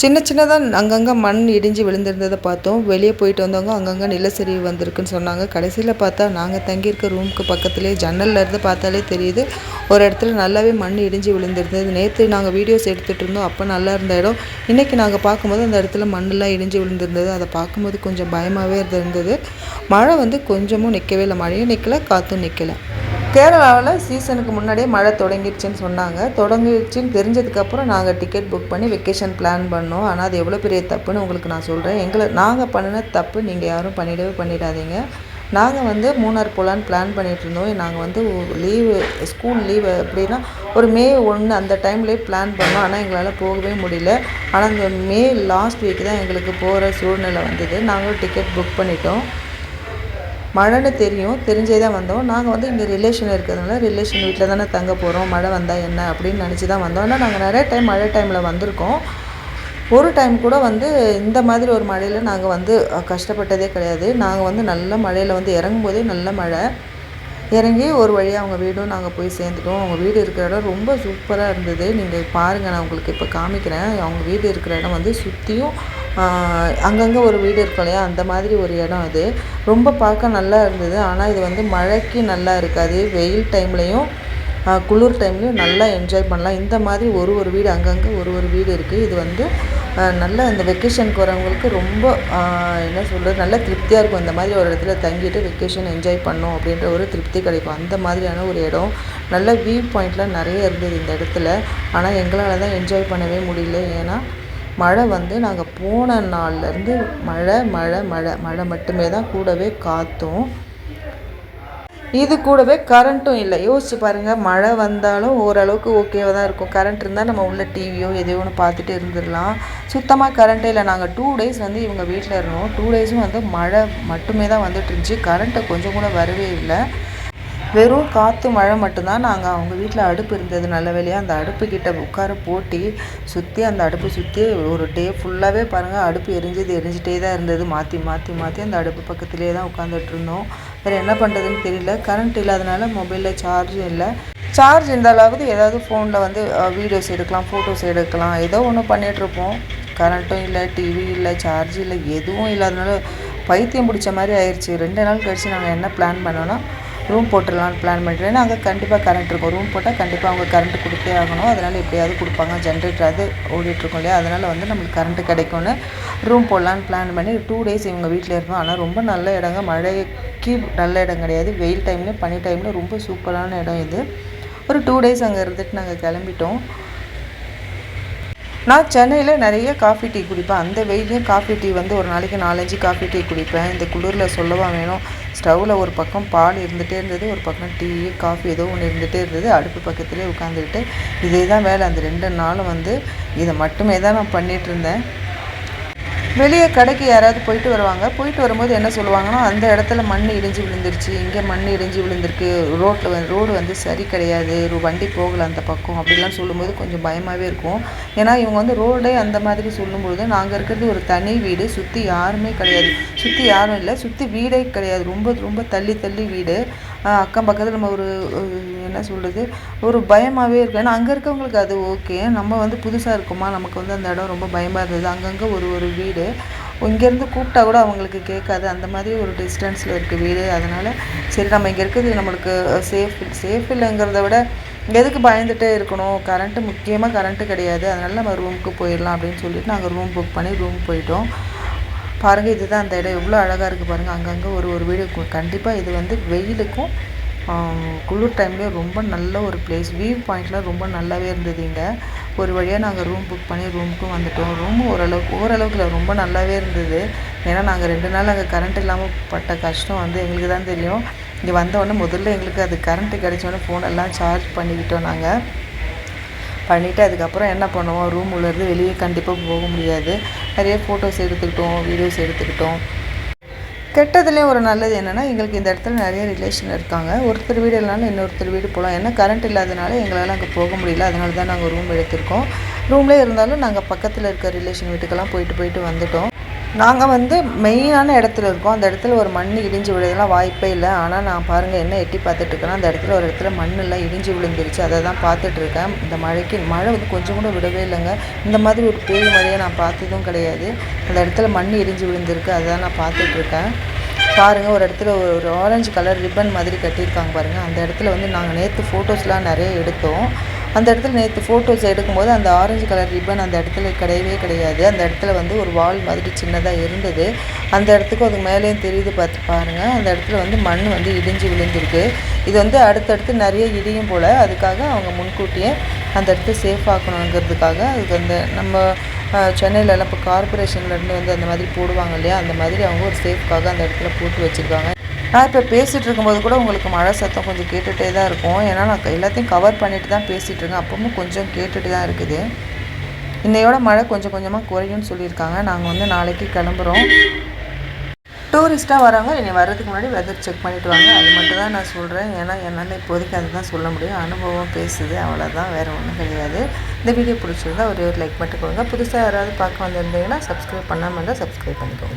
சின்ன சின்னதாக அங்கங்கே மண் இடிஞ்சு விழுந்திருந்ததை பார்த்தோம். வெளியே போயிட்டு வந்தவங்க அங்கங்கே நிலச்சரிவு வந்திருக்குன்னு சொன்னாங்க. கடைசியில் பார்த்தா நாங்கள் தங்கியிருக்க ரூமுக்கு பக்கத்துலேயே ஜன்னல்ல இருந்து பார்த்தாலே தெரியுது ஒரு இடத்துல நல்லாவே மண் இடிஞ்சு விழுந்திருந்தது. நேற்று நாங்கள் வீடியோஸ் எடுத்துகிட்டு இருந்தோம். அப்போ நல்லா இருந்த இடம். இன்றைக்கி நாங்கள் பார்க்கும்போது அந்த இடத்துல மண்ணெல்லாம் இடிஞ்சு விழுந்திருந்தது. அதை பார்க்கும்போது கொஞ்சம் பயமாகவே இருந்தது. மழை வந்து கொஞ்சமும் நிற்கவே இல்லை. மழையும் நிற்கல காற்றும் நிற்கலை கேரளாவில் சீசனுக்கு முன்னாடியே மழை தொடங்கிடுச்சுன்னு சொன்னாங்க. தொடங்கிடுச்சுன்னு தெரிஞ்சதுக்கப்புறம் நாங்கள் டிக்கெட் புக் பண்ணி வெக்கேஷன் பிளான் பண்ணோம். ஆனால் அது எவ்வளோ பெரிய தப்புன்னு உங்களுக்கு நான் சொல்கிறேன் எங்களை நாங்கள் பண்ணின தப்பு நீங்கள் யாரும் பண்ணிடவே பண்ணிடாதீங்க. நாங்கள் வந்து மூணார் போகலான்னு பிளான் பண்ணிகிட்டு இருந்தோம். நாங்கள் வந்து லீவு ஸ்கூல் லீவு அப்படின்னா ஒரு மே ஒன்று அந்த டைம்லேயே பிளான் பண்ணோம். ஆனால் எங்களால் போகவே முடியல. ஆனால் இந்த மே லாஸ்ட் வீக் தான் எங்களுக்கு போகிற சூழ்நிலை வந்தது. நாங்களும் டிக்கெட் புக் பண்ணிட்டோம். மழைன்னு தெரியும் தெரிஞ்சே தான் வந்தோம். நாங்கள் வந்து இங்கே ரிலேஷன் இருக்கிறதுனால ரிலேஷன் வீட்டில் தானே தங்க போகிறோம் மழை வந்தால் என்ன அப்படின்னு நினச்சி தான் வந்தோம். ஆனால் நாங்கள் நிறைய டைம் மழை டைமில் வந்திருக்கோம். ஒரு டைம் கூட வந்து இந்த மாதிரி ஒரு மழையில் நாங்கள் வந்து கஷ்டப்பட்டதே கிடையாது. நாங்கள் வந்து நல்ல மழையில் வந்து இறங்கும் போதே நல்ல மழை. இறங்கி ஒரு வழியாக அவங்க வீடும் நாங்கள் போய் சேர்ந்துட்டோம். அவங்க வீடு இருக்கிற இடம் ரொம்ப சூப்பராக இருந்தது. நீங்கள் பாருங்கள் நான் உங்களுக்கு இப்போ காமிக்கிறேன். அவங்க வீடு இருக்கிற இடம் வந்து சுற்றியும் அங்கங்கே ஒரு வீடு இருக்கும் இல்லையா? அந்த மாதிரி ஒரு இடம் அது. ரொம்ப பார்க்க நல்லா இருந்தது. ஆனால் இது வந்து மழைக்கு நல்லா இருக்காது. வெயில் டைம்லேயும் குளிர் டைம்லேயும் நல்லா என்ஜாய் பண்ணலாம். இந்த மாதிரி ஒரு ஒரு வீடு அங்கங்கே ஒரு ஒரு வீடு இருக்குது இது வந்து நல்ல இந்த வெக்கேஷனுக்கு வரவங்களுக்கு ரொம்ப என்ன சொல்கிறது நல்ல திருப்தியாக இருக்கும். இந்த மாதிரி ஒரு இடத்துல தங்கிட்டு வெக்கேஷன் என்ஜாய் பண்ணோம் அப்படின்ற ஒரு திருப்தி கிடைக்கும். அந்த மாதிரியான ஒரு இடம். நல்ல வியூ பாயிண்ட்லாம் நிறைய இருந்தது இந்த இடத்துல. ஆனால் எங்களால் தான் என்ஜாய் பண்ணவே முடியல. ஏன்னா மழை வந்து நாங்கள் போன நாள்லேருந்து மழை மழை மழை மழை மட்டுமே தான் கூடவே காற்றும் இது கூடவே கரண்ட்டும் இல்லை. யோசிச்சு பாருங்கள் மழை வந்தாலும் ஓரளவுக்கு ஓகேவாக தான் இருக்கும். கரண்ட் இருந்தால் நம்ம உள்ள டிவியோ எதையோ ஒன்று பார்த்துட்டு இருந்துடலாம். சுத்தமாக கரண்ட்டே இல்லை. நாங்கள் டூ டேஸ் வந்து இவங்க வீட்டில் இருந்தோம். டூ டேஸும் வந்து மழை மட்டுமே தான் வந்துட்டு இருந்துச்சு. கரண்ட்டை கொஞ்சம் கூட வரவே இல்லை. வெறும் காற்று மழை மட்டும்தான். நாங்கள் அவங்க வீட்டில் அடுப்பு இருந்தது நல்ல வேலையாக அந்த அடுப்பு கிட்ட உட்கார போட்டி சுற்றி அந்த அடுப்பு சுற்றி ஒரு டே ஃபுல்லாகவே பாருங்கள் அடுப்பு எரிஞ்சது எரிஞ்சிட்டே தான் இருந்தது. மாற்றி மாற்றி மாற்றி அந்த அடுப்பு பக்கத்துலேயே தான் உட்காந்துட்டு இருந்தோம். வேறு என்ன பண்ணுறதுன்னு தெரியல. கரண்ட் இல்லாதனால மொபைலில் சார்ஜும் இல்லை. சார்ஜ் இருந்தாலாவது ஏதாவது ஃபோனில் வந்து வீடியோஸ் எடுக்கலாம் ஃபோட்டோஸ் எடுக்கலாம். ஏதோ ஒன்று பண்ணிகிட்ருப்போம் கரண்ட்டும் இல்லை டிவி இல்லை சார்ஜ் இல்லை எதுவும் இல்லாதனால பைத்தியம் பிடிச்ச மாதிரி ஆயிடுச்சு ரெண்டு நாள் கழித்து நாங்கள் என்ன பிளான் பண்ணோன்னா ரூம் போட்டுடலான்னு பிளான் பண்ணிட்டு அங்கே கண்டிப்பாக கரண்ட் இருக்கும். ரூம் போட்டால் கண்டிப்பாக அவங்க கரண்ட் கொடுத்தே ஆகணும். அதனால் எப்படியாவது கொடுப்பாங்க. ஜென்ரேட்டர் அது ஓடிட்டுருக்கும் இல்லையா? அதனால் வந்து நம்மளுக்கு கரண்ட்டு கிடைக்கும்னு ரூம் போடலான்னு பிளான் பண்ணி டூ டேஸ் இவங்க வீட்டில் இருந்தோம் ஆனால் ரொம்ப நல்ல இடங்க. மழைக்கு நல்ல இடம் கிடையாது. வெயில் டைம்லேயும் பனி டைமில் ரொம்ப சூப்பரான இடம் இது. ஒரு டூ டேஸ் அங்கே இருந்துட்டு நாங்கள் கிளம்பிட்டோம். நான் சென்னையில் நிறைய காஃபி டீ குடிப்பேன். அந்த வெயிலையும் காஃபி டீ வந்து ஒரு நாளைக்கு நாலஞ்சு காஃபி டீ குடிப்பேன். இந்த குளிரில் சொல்லவா வேணும்? ஸ்டவ்வில் ஒரு பக்கம் பால் இருந்துகிட்டே இருந்தது ஒரு பக்கம் டீ காஃபி ஏதோ ஒன்று இருந்துகிட்டே இருந்தது. அடுப்பு பக்கத்துலேயே உட்காந்துக்கிட்டு இதே தான் வேலை. அந்த ரெண்டு நாளும் வந்து இதை மட்டுமே தான் நான் பண்ணிகிட்டு இருந்தேன். வெளியே கடைக்கு யாராவது போயிட்டு வருவாங்க. போயிட்டு வரும்போது என்ன சொல்லுவாங்கன்னா அந்த இடத்துல மண் இடிஞ்சு விழுந்துருச்சு இங்கே மண் இடிஞ்சு விழுந்திருக்கு ரோட்டில் ரோடு வந்து சரி கிடையாது வண்டி போகலை அந்த பக்கம் அப்படிலாம் சொல்லும்போது கொஞ்சம் பயமாகவே இருக்கும். ஏன்னா இவங்க வந்து ரோடே அந்த மாதிரி சொல்லும்பொழுது நாங்கள் இருக்கிறது ஒரு தனி வீடு சுற்றி யாருமே கிடையாது. சுற்றி யாரும் இல்லை சுற்றி வீடே கிடையாது. ரொம்ப ரொம்ப தள்ளி தள்ளி வீடு. அக்கம் பக்கத்தில் நம்ம ஒரு என்ன சொல்கிறது ஒரு பயமாகவே இருக்கும். ஏன்னா அங்கே இருக்கவங்களுக்கு அது ஓகே. நம்ம வந்து புதுசாக இருக்குமா? நமக்கு வந்து அந்த இடம் ரொம்ப பயமாக இருந்தது. அங்கங்கே ஒரு ஒரு வீடு. இங்கேருந்து கூப்பிட்டா கூட அவங்களுக்கு கேட்காது. அந்த மாதிரி ஒரு டிஸ்டன்ஸில் இருக்குது வீடு. அதனால் சரி நம்ம இங்கே இருக்கிறது நம்மளுக்கு சேஃப் சேஃப் இல்லைங்கிறத விட எதுக்கு பயந்துகிட்டே இருக்கணும்? கரண்ட்டு முக்கியமாக கரண்ட்டு கிடையாது. அதனால் நம்ம ரூமுக்கு போயிடலாம் அப்படின்னு சொல்லிட்டு நாங்கள் ரூம் புக் பண்ணி ரூம் போயிட்டோம். பாருங்கள் இதுதான் அந்த இடம். எவ்வளோ அழகாக இருக்குது பாருங்கள் அங்கங்கே ஒரு ஒரு வீடு. கண்டிப்பாக இது வந்து வெயிலுக்கும் குளிர் டைம்லேயும் ரொம்ப நல்ல ஒரு பிளேஸ் வியூ பாயிண்ட்லாம் ரொம்ப நல்லாவே இருந்தது இங்கே. ஒரு வழியாக நாங்கள் ரூம் புக் பண்ணி ரூமுக்கும் வந்துட்டோம். ரூமும் ஓரளவுக்கு ஓரளவுக்கு ரொம்ப நல்லாவே இருந்தது. ஏன்னா நாங்கள் ரெண்டு நாள் அங்கே கரண்ட் இல்லாமல் பட்ட கஷ்டம் வந்து எங்களுக்கு தான் தெரியும். இங்கே வந்தோடனே முதல்ல எங்களுக்கு அது கரண்ட்டு கிடச்சோடனே ஃபோனெல்லாம் சார்ஜ் பண்ணிக்கிட்டோம் நாங்கள் பண்ணிவிட்டு அதுக்கப்புறம் என்ன பண்ணுவோம்? ரூம் உள்ளேருந்து வெளியே கண்டிப்பாக போக முடியாது. நிறைய ஃபோட்டோஸ் எடுத்துக்கிட்டோம் வீடியோஸ் எடுத்துக்கிட்டோம். கெட்டதுலேயும் ஒரு நல்லது என்னென்னா எங்களுக்கு இந்த இடத்துல நிறைய ரிலேஷன் இருக்காங்க. ஒருத்தர் வீடு இல்லைனாலும் இன்னொருத்தர் வீடு போகலாம். ஏன்னா கரண்ட் இல்லாதனால எங்களால் அங்கே போக முடியல. அதனால தான் நாங்கள் ரூம் எடுத்திருக்கோம் ரூம்லேயே இருந்தாலும் நாங்கள் பக்கத்தில் இருக்க ரிலேஷன் வீட்டுக்கெல்லாம் போயிட்டு போயிட்டு வந்துட்டோம். நாங்கள் வந்து மெயினான இடத்துல இருக்கோம். அந்த இடத்துல ஒரு மண் இடிஞ்சு விழுதெல்லாம் வாய்ப்பே இல்லை. ஆனால் நான் பாருங்கள் என்ன எட்டி பார்த்துட்ருக்கேன்னா அந்த இடத்துல ஒரு இடத்துல மண்ணெல்லாம் இடிஞ்சு விழுந்துருச்சு. அதை தான் பார்த்துட்ருக்கேன் இந்த மழைக்கு மழை வந்து கொஞ்சம் கூட விடவே இல்லைங்க. இந்த மாதிரி ஒரு பேய் மழையை நான் பார்த்ததும் கிடையாது. அந்த இடத்துல மண் இடிஞ்சு விழுந்திருக்கு. அதை தான் நான் பார்த்துட்ருக்கேன் பாருங்கள் ஒரு இடத்துல ஒரு ஆரஞ்சு கலர் ரிப்பன் மாதிரி கட்டியிருக்காங்க பாருங்கள் அந்த இடத்துல வந்து நாங்கள் நேற்று ஃபோட்டோஸ்லாம் நிறைய எடுத்தோம். அந்த இடத்துல நேற்று ஃபோட்டோஸ் எடுக்கும்போது அந்த ஆரஞ்சு கலர் ரிப்பன் அந்த இடத்துல கிடையவே கிடையாது. அந்த இடத்துல வந்து ஒரு வால் மாதிரி சின்னதாக இருந்தது. அந்த இடத்துக்கும் அதுக்கு மேலேயும் தெரியுது பார்த்து பாருங்கள் அந்த இடத்துல வந்து மண் வந்து இடிஞ்சு விழுந்திருக்கு. இது வந்து அடுத்தடுத்து நிறைய இடியும் போல். அதுக்காக அவங்க முன்கூட்டியே அந்த இடத்த சேஃப் ஆக்கணுங்கிறதுக்காக அதுக்கு அந்த நம்ம சென்னையிலலாம் இப்போ கார்பரேஷன்லேருந்து வந்து அந்த மாதிரி போடுவாங்க இல்லையா? அந்த மாதிரி அவங்க ஒரு சேஃப்காக அந்த இடத்துல போட்டு வச்சுருக்காங்க. நான் இப்போ பேசிகிட்டு இருக்கும்போது கூட உங்களுக்கு மழை சத்தம் கொஞ்சம் கேட்டுகிட்டே தான் இருக்கும். ஏன்னா நான் எல்லாத்தையும் கவர் பண்ணிட்டு தான் பேசிகிட்டு இருக்கேன். அப்பவும் கொஞ்சம் கேட்டுட்டு தான் இருக்குது. இன்னையோட மழை கொஞ்சம் கொஞ்சமாக குறையும்னு சொல்லியிருக்காங்க. நாங்கள் வந்து நாளைக்கு கிளம்புறோம். டூரிஸ்ட்டாக வராங்க இனி வர்றதுக்கு முன்னாடி வெதர் செக் பண்ணிவிட்டு வாங்க. அது மட்டும் தான் நான் சொல்கிறேன் ஏன்னா என்னால் இப்போதைக்கு அதை தான் சொல்ல முடியும். அனுபவம் பேசுது. அவ்வளோதான் வேறு ஒன்றும் கிடையாது. இந்த வீடியோ பிடிச்சிருந்தா ஒரே ஒரு லைக் மட்டும் கொடுங்க. புதுசாக யாராவது பார்க்க வந்திருந்தீங்கன்னா சப்ஸ்கிரைப் பண்ணாமல் இருந்தால் சப்ஸ்கிரைப் பண்ணிக்கோங்க.